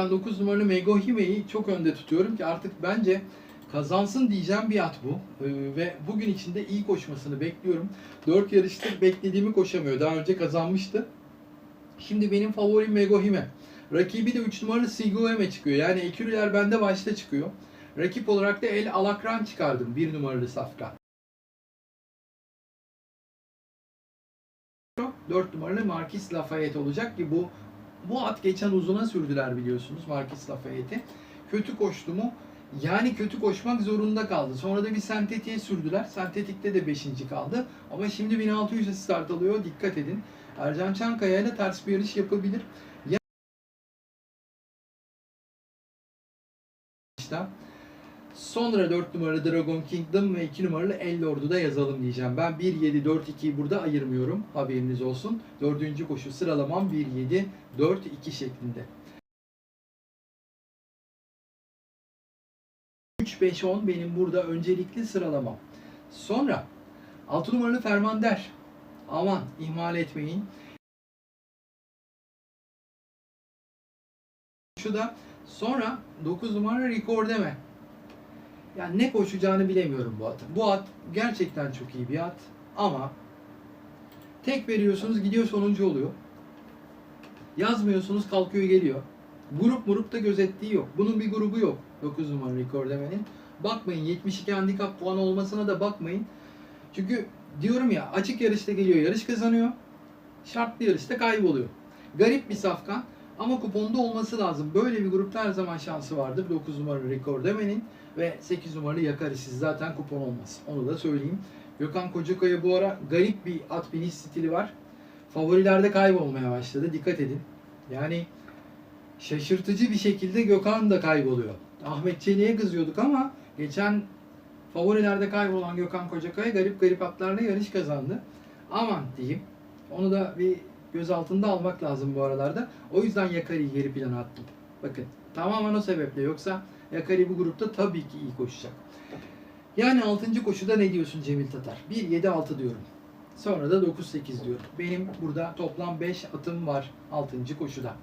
Ben 9 numaralı Megohime'yi çok önde tutuyorum ki artık bence kazansın diyeceğim bir at bu. Ee, ve bugün içinde iyi koşmasını bekliyorum. 4 yarıştır beklediğimi koşamıyor. Daha önce kazanmıştı. Şimdi benim favorim Megohime. Rakibi de 3 numaralı Sigueme çıkıyor. Yani ekürüler bende başta çıkıyor. Rakip olarak da El Alakran çıkardım 1 numaralı Safka. 4 numaralı Marquis Lafayette olacak ki bu bu at geçen uzuna sürdüler biliyorsunuz Marquis Lafayette'i. Kötü koştu mu? Yani kötü koşmak zorunda kaldı. Sonra da bir sentetiğe sürdüler. Sentetikte de 5. kaldı. Ama şimdi 1600'e start alıyor. Dikkat edin. Ercan Çankaya ile ters bir yarış yapabilir. Ya işte Sonra 4 numaralı Dragon Kingdom ve 2 numaralı El Lord'u da yazalım diyeceğim. Ben 1-7-4-2'yi burada ayırmıyorum. Haberiniz olsun. Dördüncü koşu sıralamam 1-7-4-2 şeklinde. 3-5-10 benim burada öncelikli sıralamam. Sonra 6 numaralı Fermander. Aman ihmal etmeyin. Şu da sonra 9 numara Ricordeme. Yani ne koşacağını bilemiyorum bu atın. Bu at gerçekten çok iyi bir at ama tek veriyorsunuz gidiyor sonuncu oluyor. Yazmıyorsunuz kalkıyor geliyor. Grup murup da gözettiği yok. Bunun bir grubu yok. 9 numara Rekordemen'in. Bakmayın 72 handikap puan olmasına da bakmayın. Çünkü diyorum ya açık yarışta geliyor yarış kazanıyor. Şartlı yarışta kayboluyor. Garip bir safkan ama kuponda olması lazım. Böyle bir grupta her zaman şansı vardır. 9 numara Rekordemen'in ve 8 numaralı Yakarisiz zaten kupon olmaz. Onu da söyleyeyim. Gökhan Kocakaya bu ara garip bir at biniş stili var. Favorilerde kaybolmaya başladı. Dikkat edin. Yani şaşırtıcı bir şekilde Gökhan da kayboluyor. Ahmet Çelik'e kızıyorduk ama geçen favorilerde kaybolan Gökhan Kocakaya garip garip atlarla yarış kazandı. Aman diyeyim. Onu da bir göz altında almak lazım bu aralarda. O yüzden Yakari'yi geri plana attım. Bakın tamamen o sebeple. Yoksa Yakari bu grupta tabii ki iyi koşacak. Yani 6. koşuda ne diyorsun Cemil Tatar? 1-7-6 diyorum. Sonra da 9-8 diyorum. Benim burada toplam 5 atım var 6. koşuda.